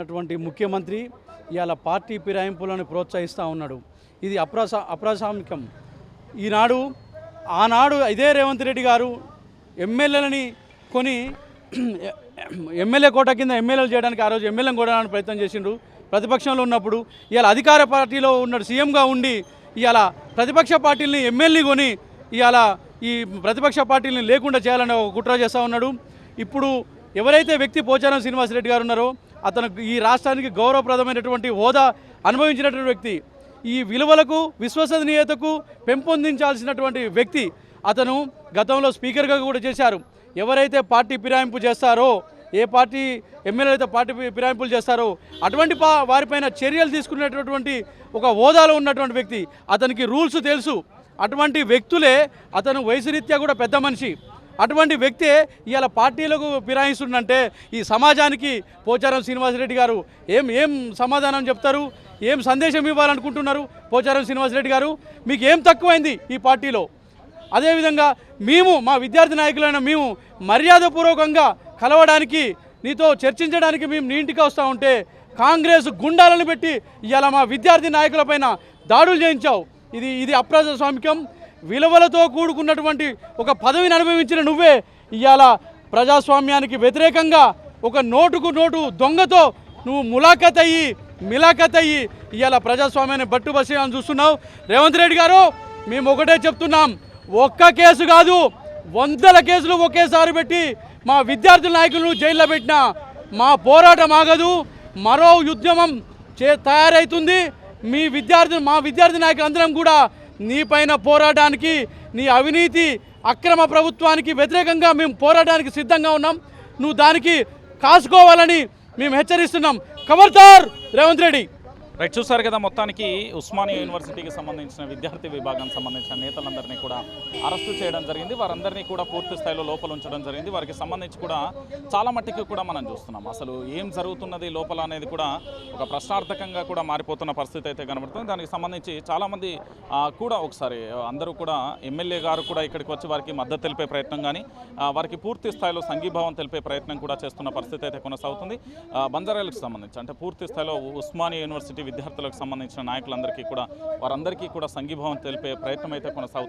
ఉన్నటువంటి ముఖ్యమంత్రి ఇవాళ పార్టీ ఫిరాయింపులను ప్రోత్సహిస్తూ ఉన్నాడు. ఇది అప్రసా అప్రాసామికం ఈనాడు ఆనాడు ఇదే రేవంత్ రెడ్డి గారు ఎమ్మెల్యేలని కొని ఎమ్మెల్యే కోట కింద ఎమ్మెల్యేలు చేయడానికి ఆ రోజు ఎమ్మెల్యేని కొనడానికి ప్రయత్నం చేసిండు ప్రతిపక్షంలో ఉన్నప్పుడు ఇవాళ అధికార పార్టీలో ఉన్నాడు సీఎంగా ఉండి ఇవాళ ప్రతిపక్ష పార్టీలని ఎమ్మెల్యే కొని ఇవాళ ఈ ప్రతిపక్ష పార్టీలని లేకుండా చేయాలని ఒక కుట్ర చేస్తూ ఉన్నాడు. ఇప్పుడు ఎవరైతే వ్యక్తి పోచారం శ్రీనివాసరెడ్డి గారు ఉన్నారో అతను ఈ రాష్ట్రానికి గౌరవప్రదమైనటువంటి హోదా అనుభవించినటువంటి వ్యక్తి. ఈ విలువలకు విశ్వసనీయతకు పెంపొందించాల్సినటువంటి వ్యక్తి అతను గతంలో స్పీకర్గా కూడా చేశారు. ఎవరైతే పార్టీ ఫిరాయింపు చేస్తారో ఏ పార్టీ ఎమ్మెల్యేలు అయితే పార్టీ ఫిరాయింపులు చేస్తారో అటువంటి పా వారిపైన చర్యలు తీసుకునేటటువంటి ఒక హోదాలో ఉన్నటువంటి వ్యక్తి. అతనికి రూల్స్ తెలుసు. అటువంటి వ్యక్తులే అతను వయసు రీత్యా కూడా పెద్ద మనిషి. అటువంటి వ్యక్తే ఇవాళ పార్టీలకు ఫిరాయిస్తుండంటే ఈ సమాజానికి పోచారం శ్రీనివాసరెడ్డి గారు ఏం ఏం సమాధానం చెప్తారు? ఏం సందేశం ఇవ్వాలనుకుంటున్నారు పోచారం శ్రీనివాసరెడ్డి గారు? మీకు ఏం తక్కువైంది ఈ పార్టీలో? అదేవిధంగా మేము మా విద్యార్థి నాయకులైన మేము మర్యాదపూర్వకంగా కలవడానికి నీతో చర్చించడానికి మేము నీ ఇంటికి వస్తూ ఉంటే కాంగ్రెస్ గుండాలను పెట్టి ఇలా మా విద్యార్థి నాయకులపైన దాడులు చేయించావు. ఇది ఇది అప్రజాస్వామికం. విలువలతో కూడుకున్నటువంటి ఒక పదవిని అనుభవించిన నువ్వే ఇవాళ ప్రజాస్వామ్యానికి వ్యతిరేకంగా ఒక నోటుకు నోటు దొంగతో నువ్వు ములాఖత్ అయ్యి మిలాఖత్ అయ్యి ఇవాళ ప్రజాస్వామ్యాన్ని బట్టుబసేయాలని చూస్తున్నావు. రేవంత్ రెడ్డి గారు మేము ఒకటే చెప్తున్నాం. ఒక్క కేసు కాదు వందల కేసులు ఒకేసారి పెట్టి మా విద్యార్థుల నాయకులను జైల్లో పెట్టిన మా పోరాటం ఆగదు. మరో ఉద్యమం చే తయారవుతుంది మీ విద్యార్థులు మా విద్యార్థి నాయకులందరం కూడా నీపైన పోరాటానికి నీ అవినీతి అక్రమ ప్రభుత్వానికి వ్యతిరేకంగా మేము పోరాటానికి సిద్ధంగా ఉన్నాం. నువ్వు దానికి కాసుకోవాలని మేము హెచ్చరిస్తున్నాం. ఖబర్దార్ రేవంత్ రెడ్డి. రైట్ చూసారు కదా మొత్తానికి ఉస్మానియా యూనివర్సిటీకి సంబంధించిన విద్యార్థి విభాగానికి సంబంధించిన నేతలందరినీ కూడా అరెస్టు చేయడం జరిగింది. వారందరినీ కూడా పూర్తి స్థాయిలో లోపల ఉంచడం జరిగింది. వారికి సంబంధించి కూడా చాలా మట్టికి కూడా మనం చూస్తున్నాం. అసలు ఏం జరుగుతున్నది లోపల అనేది కూడా ఒక ప్రశ్నార్థకంగా కూడా మారిపోతున్న పరిస్థితి అయితే కనబడుతుంది. దానికి సంబంధించి చాలామంది ఆ, కూడా ఒకసారి అందరూ కూడా ఎమ్మెల్యే గారు కూడా ఇక్కడికి వచ్చి వారికి మద్దతు తెలిపే ప్రయత్నం కానీ వారికి పూర్తి స్థాయిలో సంఘీభావం తెలిపే ప్రయత్నం కూడా చేస్తున్న పరిస్థితి అయితే కొనసాగుతుంది. ఆ, బంజారాలకు సంబంధించి అంటే పూర్తి స్థాయిలో ఉస్మానియా యూనివర్సిటీ విద్యార్థులకు సంబంధించిన నాయకులందరికీ కూడా వారందరికీ కూడా సంఘీభావం తెలిపే ప్రయత్నం అయితే కొనసాగుతుంది.